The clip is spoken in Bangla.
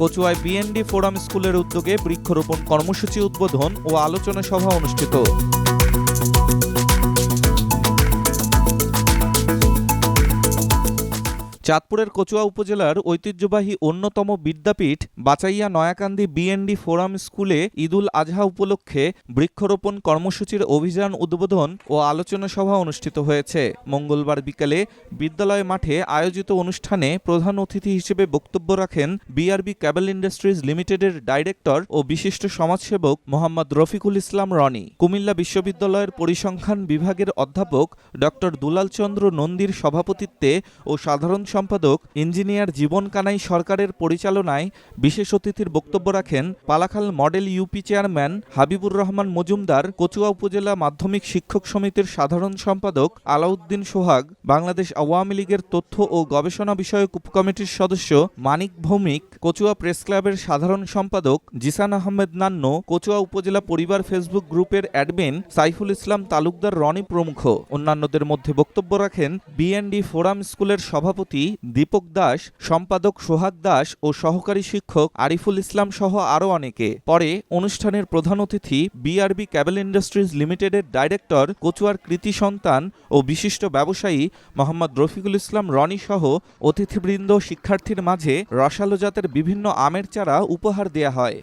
কচুয়ায় বিএনডি ফোরাম স্কুলের উদ্যোগে বৃক্ষরোপণ কর্মসূচি উদ্বোধন ও আলোচনা সভা অনুষ্ঠিত। চাঁদপুরের কচুয়া উপজেলার ঐতিহ্যবাহী অন্যতম বিদ্যাপীঠ বাচাইয়া নয়াকান্দি বিএনডি ফোরাম স্কুলে ঈদুল আজহা উপলক্ষে বৃক্ষরোপণ কর্মসূচির অভিযান উদ্বোধন ও আলোচনা সভা অনুষ্ঠিত হয়েছে। মঙ্গলবার বিকালে বিদ্যালয় মাঠে আয়োজিত অনুষ্ঠানে প্রধান অতিথি হিসেবে বক্তব্য রাখেন বিআরবি ক্যাবেল ইন্ডাস্ট্রিজ লিমিটেডের ডাইরেক্টর ও বিশিষ্ট সমাজসেবক মোহাম্মদ রফিকুল ইসলাম রনি। কুমিল্লা বিশ্ববিদ্যালয়ের পরিসংখ্যান বিভাগের অধ্যাপক ডক্টর দুলাল চন্দ্র নন্দীর সভাপতিত্বে ও সাধারণ সম্পাদক, ইঞ্জিনিয়ার জীবন কানাই সরকারের পরিচালনায় বিশেষ অতিথির বক্তব্য রাখেন Palakhal model UP chairman Habibur Rahman Majumdar, Kachua উপজেলা মাধ্যমিক শিক্ষক সমিতির সাধারণ সম্পাদক আলাউদ্দিন সোহাগ, বাংলাদেশ আওয়ামী লীগের তথ্য ও গবেষণা বিষয়ক উপকমিটির সদস্য মানিক ভৌমিক, কচুয়া প্রেস ক্লাবের সাধারণ সম্পাদক জিসান আহমেদ নান্ন কচুয়া উপজেলা পরিবার ফেসবুক গ্রুপের অ্যাডমিন সাইফুল ইসলাম তালুকদার রনি প্রমুখ। অন্যান্যদের মধ্যে বক্তব্য রাখেন বিএনডি ফোরাম স্কুলের সভাপতি দীপক দাস, সম্পাদক সোহাগ দাস ও সহকারী শিক্ষক আরিফুল ইসলাম সহ আরও অনেকে। পরে অনুষ্ঠানের প্রধান অতিথি বিআরবি ক্যাবেল ইন্ডাস্ট্রিজ লিমিটেডের ডাইরেক্টর, কচুয়ার কৃতি সন্তান ও বিশিষ্ট ব্যবসায়ী মোহাম্মদ রফিকুল ইসলাম রনি সহ অতিথিবৃন্দ শিক্ষার্থীর মাঝে রসালো জাতের বিভিন্ন আমের চারা উপহার দেয়া হয়।